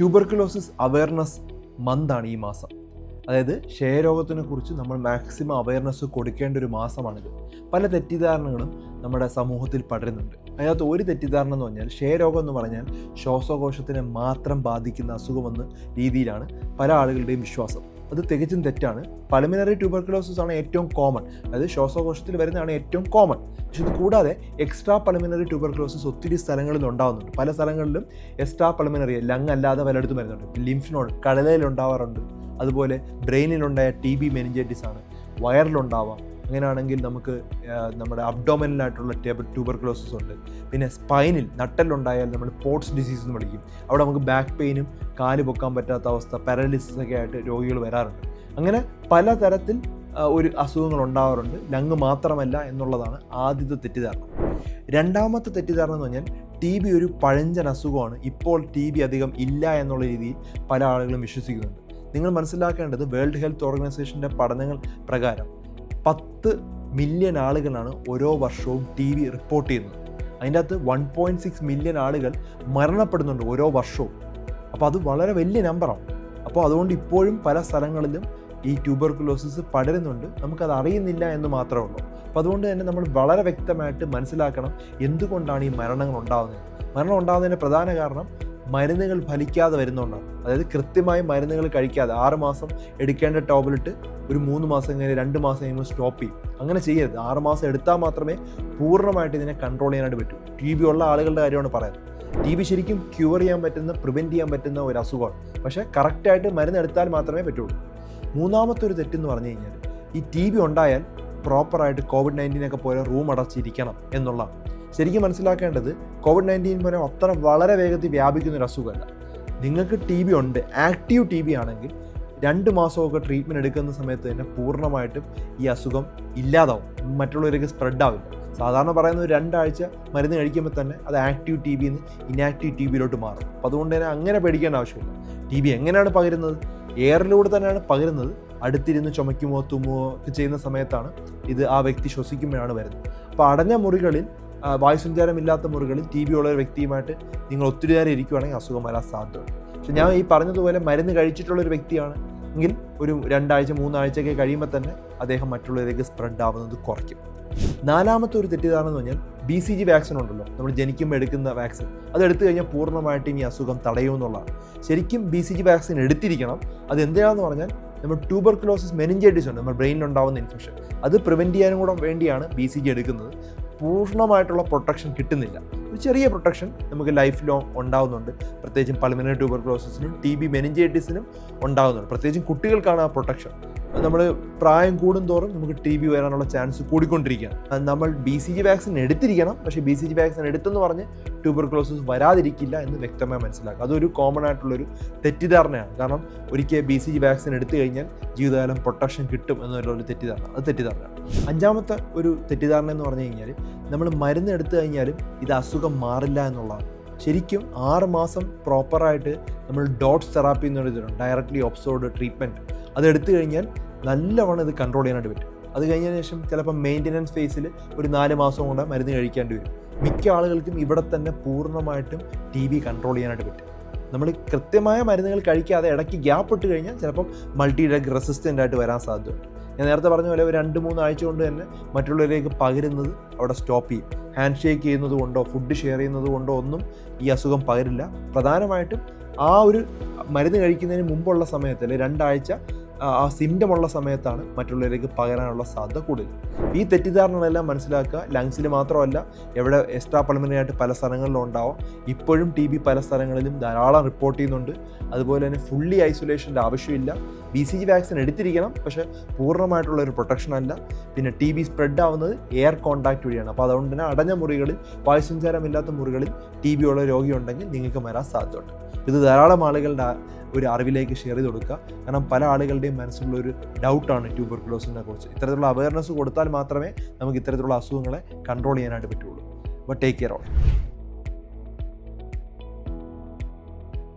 Tuberculosis awareness മന്താണ് ഈ മാസം. അതായത് ക്ഷയരോഗത്തിനെ കുറിച്ച് നമ്മൾ മാക്സിമം അവയർനെസ് കൊടുക്കേണ്ട ഒരു മാസമാണിത്. പല തെറ്റിദ്ധാരണകളും നമ്മുടെ സമൂഹത്തിൽ പടരുന്നുണ്ട്. അതിനകത്ത് ഒരു തെറ്റിദ്ധാരണ എന്ന് പറഞ്ഞാൽ ക്ഷയരോഗം എന്ന് പറഞ്ഞാൽ ശ്വാസകോശത്തിനെ മാത്രം ബാധിക്കുന്ന അസുഖമെന്ന രീതിയിലാണ് പല ആളുകളുടെയും വിശ്വാസം. അത് തികച്ചും തെറ്റാണ്. പൾമിനറി ട്യൂബർക്കുലോസിസ് ആണ് ഏറ്റവും കോമൺ അതായത് ശ്വാസകോശത്തിൽ വരുന്നതാണ് ഏറ്റവും കോമൺ പക്ഷെ ഇത് കൂടാതെ എക്സ്ട്രാ പൾമിനറി ട്യൂബർക്കുലോസിസ് ഒത്തിരി സ്ഥലങ്ങളിൽ ഉണ്ടാകുന്നുണ്ട് പല സ്ഥലങ്ങളിലും എക്സ്ട്രാ പൾമിനറി ലങ് അല്ലാതെ പലയിടത്തും വരുന്നുണ്ട്. ലിംഫ് നോഡ് കടലയിൽ ഉണ്ടാവാറുണ്ട്. അതുപോലെ ബ്രെയിനിലുണ്ടായ ടി ബി മെനിഞ്ചൈറ്റിസ് ആണ്. വയറിലുണ്ടാവാം അങ്ങനെയാണെങ്കിൽ നമുക്ക് നമ്മുടെ അബ്ഡോമിനലായിട്ടുള്ള ട്യൂബർക്കുലോസിസ് ഉണ്ട്. പിന്നെ സ്പൈനിൽ നട്ടലുണ്ടായാൽ നമ്മൾ പോർട്സ് ഡിസീസ് എന്ന് വിളിക്കും. അവിടെ നമുക്ക് ബാക്ക് പെയിനും കാൽ പൊക്കാൻ പറ്റാത്ത അവസ്ഥ പാരലിസിസ് ഒക്കെ ആയിട്ട് രോഗികൾ വരാറുണ്ട്. അങ്ങനെ പലതരത്തിൽ ഒരു അസുഖങ്ങൾ ഉണ്ടാവാറുണ്ട്. ലങ് മാത്രമല്ല എന്നുള്ളതാണ് ആദ്യത്തെ തെറ്റിദ്ധാരണ. രണ്ടാമത്തെ തെറ്റിദ്ധാരണ എന്ന് പറഞ്ഞാൽ ടി ബി ഒരു പഴഞ്ചൻ അസുഖമാണ്. ഇപ്പോൾ ടി ബി അധികം ഇല്ല എന്നുള്ള രീതിയിൽ പല ആളുകളും വിശ്വസിക്കുന്നുണ്ട്. നിങ്ങൾ മനസ്സിലാക്കേണ്ടത് വേൾഡ് ഹെൽത്ത് ഓർഗനൈസേഷന്റെ പഠനങ്ങൾ പ്രകാരം പത്ത് മില്യൺ ആളുകളാണ് ഓരോ വർഷവും ടി ബി റിപ്പോർട്ട് ചെയ്യുന്നത്. അതിന്റെ അകത്ത് വൺ പോയിന്റ് സിക്സ് മില്യൺ ആളുകൾ മരണപ്പെടുന്നുണ്ട് ഓരോ വർഷവും. അപ്പോൾ അത് വളരെ വലിയ നമ്പറാണ് അപ്പോൾ അതുകൊണ്ട് ഇപ്പോഴും പല സ്ഥലങ്ങളിലും ഈ ട്യൂബർക്കുലോസിസ് പടരുന്നുണ്ട്. നമുക്കത് അറിയുന്നില്ല എന്ന് മാത്രമേ ഉള്ളൂ. അപ്പോൾ അതുകൊണ്ട് തന്നെ നമ്മൾ വളരെ വ്യക്തമായിട്ട് മനസ്സിലാക്കണം എന്തുകൊണ്ടാണ് ഈ മരണങ്ങൾ ഉണ്ടാകുന്നത്. മരണം ഉണ്ടാകുന്നതിന്റെ പ്രധാന കാരണം മരുന്നുകൾ ഫലിക്കാതെ വരുന്നതുകൊണ്ടാണ്. അതായത് കൃത്യമായി മരുന്നുകൾ കഴിക്കാതെ ആറ് മാസം എടുക്കേണ്ട ടാബ്ലറ്റ് ഒരു മൂന്ന് മാസം കഴിഞ്ഞ് രണ്ട് മാസം കഴിയുമ്പോൾ സ്റ്റോപ്പ് ചെയ്യും. അങ്ങനെ ചെയ്യരുത്. ആറ് മാസം എടുത്താൽ മാത്രമേ പൂർണമായിട്ട് ഇതിനെ കൺട്രോൾ ചെയ്യാനായിട്ട് പറ്റൂ. ടി ബി ഉള്ള ആളുകളുടെ കാര്യമാണ് പറയുന്നത്. ടി ബി ശരിക്കും ക്യൂർ ചെയ്യാൻ പറ്റുന്ന പ്രിവെന്റ് ചെയ്യാൻ പറ്റുന്ന ഒരു അസുഖമാണ് പക്ഷേ കറക്റ്റായിട്ട് മരുന്ന് എടുത്താൽ മാത്രമേ പറ്റുള്ളൂ. മൂന്നാമത്തെ ഒരു തെറ്റെന്ന് പറഞ്ഞു കഴിഞ്ഞാൽ ഈ ടി ബി ഉണ്ടായാൽ പ്രോപ്പറായിട്ട് കോവിഡ് നയന്റീനൊക്കെ പോലെ റൂം അടച്ചിരിക്കണം എന്നുള്ള ശരിക്കും മനസ്സിലാക്കേണ്ടത് കോവിഡ് നയന്റീൻ പോലെ അത്ര വളരെ വേഗത്തിൽ വ്യാപിക്കുന്ന ഒരു അസുഖമല്ല നിങ്ങൾക്ക് ടി ബി ഉണ്ട് ആക്റ്റീവ് ടി ബി ആണെങ്കിൽ രണ്ട് മാസമൊക്കെ ട്രീറ്റ്മെന്റ് എടുക്കുന്ന സമയത്ത് തന്നെ പൂർണമായിട്ടും ഈ അസുഖം ഇല്ലാതാവും. മറ്റുള്ളവർക്ക് സ്പ്രെഡ് ആവില്ല. സാധാരണ പറയുന്നത് ഒരു രണ്ടാഴ്ച മരുന്ന് കഴിക്കുമ്പോൾ തന്നെ അത് ആക്റ്റീവ് ടി ബിയിൽ നിന്ന് ഇനാക്റ്റീവ് ടി ബിയിലോട്ട് മാറും. അപ്പോൾ അതുകൊണ്ട് തന്നെ അങ്ങനെ പേടിക്കേണ്ട ആവശ്യമില്ല. ടി ബി എങ്ങനെയാണ് പകരുന്നത്? എയറിലൂടെ തന്നെയാണ് പകരുന്നത്. അടുത്തിരുന്ന് ചുമയ്ക്കുമോ തുമ്മുമോ ഒക്കെ ചെയ്യുന്ന സമയത്താണ് ഇത് ആ വ്യക്തി ശ്വസിക്കുമ്പോഴാണ് വരുന്നത്. അപ്പോൾ അടഞ്ഞ മുറികളിൽ വായുസഞ്ചാരമില്ലാത്ത മുറികളിൽ ടി ബി ഉള്ള ഒരു വ്യക്തിയുമായിട്ട് നിങ്ങൾ ഒത്തിരി നേരം ഇരിക്കുവാണെങ്കിൽ അസുഖം വരാൻ സാധ്യതയുണ്ട്. പക്ഷെ ഞാൻ ഈ പറഞ്ഞതുപോലെ മരുന്ന് കഴിച്ചിട്ടുള്ള ഒരു വ്യക്തിയാണ് എങ്കിൽ ഒരു രണ്ടാഴ്ച മൂന്നാഴ്ചയൊക്കെ കഴിയുമ്പോൾ തന്നെ അദ്ദേഹം മറ്റുള്ളവരിലേക്ക് സ്പ്രെഡ് ആവുന്നത് കുറയ്ക്കും. നാലാമത്തെ ഒരു തെറ്റിദ്ധാരണ എന്ന് പറഞ്ഞാൽ ബി സി ജി വാക്സിൻ ഉണ്ടല്ലോ. നമ്മൾ ജനിക്കുമ്പോൾ എടുക്കുന്ന വാക്സിൻ അത് എടുത്തു കഴിഞ്ഞാൽ പൂർണമായിട്ടും ഈ അസുഖം തടയുമെന്നുള്ളതാണ് ശരിക്കും ബി സി ജി വാക്സിൻ എടുത്തിരിക്കണം. അത് എന്തിനാണെന്ന് പറഞ്ഞാൽ നമ്മൾ ട്യൂബർക്കുലോസിസ് മെനിഞ്ചൈറ്റിസ് ഉണ്ട്. നമ്മുടെ ബ്രെയിനിൽ ഉണ്ടാകുന്ന ഇൻഫെക്ഷൻ അത് പ്രിവെന്റ് ചെയ്യാനും കൂടെ വേണ്ടിയാണ് ബി സി ജി എടുക്കുന്നത്. പൂർണമായിട്ടുള്ള പ്രൊട്ടക്ഷൻ കിട്ടുന്നില്ല. ഒരു ചെറിയ പ്രൊട്ടക്ഷൻ നമുക്ക് ലൈഫ് ലോങ് ഉണ്ടാകുന്നുണ്ട് പ്രത്യേകിച്ചും പൾമിനറി ട്യൂബർക്ലോസിസിനും ടി ബി മെനിഞ്ചൈറ്റിസിനും ഉണ്ടാകുന്നുണ്ട് പ്രത്യേകിച്ചും കുട്ടികൾക്കാണ് ആ പ്രൊട്ടക്ഷൻ നമ്മൾ പ്രായം കൂടുന്തോറും നമുക്ക് ടി ബി വരാനുള്ള ചാൻസ് കൂടിക്കൊണ്ടിരിക്കുകയാണ്. നമ്മൾ ബി സി ജി വാക്സിൻ എടുത്തിരിക്കണം. പക്ഷേ ബി സി ജി വാക്സിൻ എടുത്തെന്ന് പറഞ്ഞ് ട്യൂബർക്ലോസിസ് വരാതിരിക്കില്ല എന്ന് വ്യക്തമായി മനസ്സിലാക്കുക. അതൊരു കോമൺ ആയിട്ടുള്ളൊരു തെറ്റിദ്ധാരണയാണ്. കാരണം ഒരിക്കൽ ബി സി ജി വാക്സിൻ എടുത്തു കഴിഞ്ഞാൽ ജീവിതകാലം പ്രൊട്ടക്ഷൻ കിട്ടും എന്നുള്ളൊരു തെറ്റിദ്ധാരണ. അത് തെറ്റിദ്ധാരണയാണ്. അഞ്ചാമത്തെ ഒരു തെറ്റിദ്ധാരണ എന്ന് പറഞ്ഞു കഴിഞ്ഞാൽ നമ്മൾ മരുന്ന് എടുത്തു കഴിഞ്ഞാലും ഇത് അസുഖം മാറില്ല എന്നുള്ളതാണ്. ശരിക്കും ആറ് മാസം പ്രോപ്പറായിട്ട് നമ്മൾ ഡോട്ട്സ് തെറാപ്പി എന്ന് പറയുന്നുണ്ട് ഡയറക്റ്റ്ലി ഒബ്സോർഡ് ട്രീറ്റ്മെന്റ് അത് എടുത്തു കഴിഞ്ഞാൽ നല്ലവണ്ണം ഇത് കൺട്രോൾ ചെയ്യാനായിട്ട് പറ്റും. അത് കഴിഞ്ഞതിന് ശേഷം ചിലപ്പോൾ മെയിന്റനൻസ് ഫേസിൽ ഒരു നാല് മാസം കൊണ്ട് മരുന്ന് കഴിക്കേണ്ടി വരും. മിക്ക ആളുകൾക്കും ഇവിടെ തന്നെ പൂർണമായിട്ടും ടി ബി കൺട്രോൾ ചെയ്യാനായിട്ട് പറ്റും. നമ്മൾ കൃത്യമായ മരുന്നുകൾ കഴിക്കാതെ ഇടയ്ക്ക് ഗ്യാപ്പ് ഇട്ട് കഴിഞ്ഞാൽ ചിലപ്പം മൾട്ടി ഡ്രഗ് റെസിസ്റ്റന്റ് ആയിട്ട് വരാൻ സാധ്യതയുണ്ട് ഞാൻ നേരത്തെ പറഞ്ഞ പോലെ ഒരു രണ്ട് മൂന്ന് ആഴ്ച കൊണ്ട് തന്നെ മറ്റുള്ളവരിലേക്ക് പകരുന്നത് അവിടെ സ്റ്റോപ്പ് ചെയ്യും. ഹാൻഡ് ഷേക്ക് ചെയ്യുന്നത് കൊണ്ടോ ഫുഡ് ഷെയർ ചെയ്യുന്നത് കൊണ്ടോ ഒന്നും ഈ അസുഖം പകരില്ല. പ്രധാനമായിട്ടും ആ ഒരു മരുന്ന് കഴിക്കുന്നതിന് മുമ്പുള്ള സമയത്ത് അല്ലെങ്കിൽ രണ്ടാഴ്ച ആ- സിംറ്റം ഉള്ള സമയത്താണ് മറ്റുള്ളവരിലേക്ക് പകരാനുള്ള സാധ്യത കൂടുതൽ. ഈ തെറ്റിദ്ധാരണകളെല്ലാം മനസ്സിലാക്കുക. ലങ്സിൽ മാത്രമല്ല എവിടെ എക്സ്ട്രാ പൾമിനറി ആയിട്ട് പല സ്ഥലങ്ങളിലും ഉണ്ടാവും. ഇപ്പോഴും ടി ബി പല സ്ഥലങ്ങളിലും ധാരാളം റിപ്പോർട്ട് ചെയ്യുന്നുണ്ട്. അതുപോലെ തന്നെ ഫുള്ളി ഐസൊലേഷന്റെ ആവശ്യമില്ല. ബി സി ജി വാക്സിൻ എടുത്തിരിക്കണം പക്ഷേ പൂർണമായിട്ടുള്ള ഒരു പ്രൊട്ടക്ഷൻ അല്ല. പിന്നെ ടി ബി സ്പ്രെഡ് ആവുന്നത് എയർ കോൺടാക്ട് വഴിയാണ്. അപ്പോൾ അതുകൊണ്ട് തന്നെ അടഞ്ഞ മുറികളിൽ വായുസഞ്ചാരമില്ലാത്ത മുറികളിൽ ടി ബി ഉള്ള രോഗിയുണ്ടെങ്കിൽ നിങ്ങൾക്ക് വരാൻ സാധ്യതയുണ്ട്. ഇത് ധാരാളം ആളുകളുടെ ഒരു അറിവിലേക്ക് ഷെയർ ചെയ്ത് കൊടുക്കുക. കാരണം പല ആളുകളുടെയും മനസ്സിലുള്ള ഒരു ഡൗട്ടാണ് ട്യൂബർ ക്ലോസിനെ കുറിച്ച്. ഇത്തരത്തിലുള്ള അവയർനെസ് കൊടുത്താൽ മാത്രമേ നമുക്ക് ഇത്തരത്തിലുള്ള അസുഖങ്ങളെ കൺട്രോൾ ചെയ്യാനായിട്ട് പറ്റുള്ളൂ. അപ്പോൾ ടേക്ക് കെയർ ഓൾ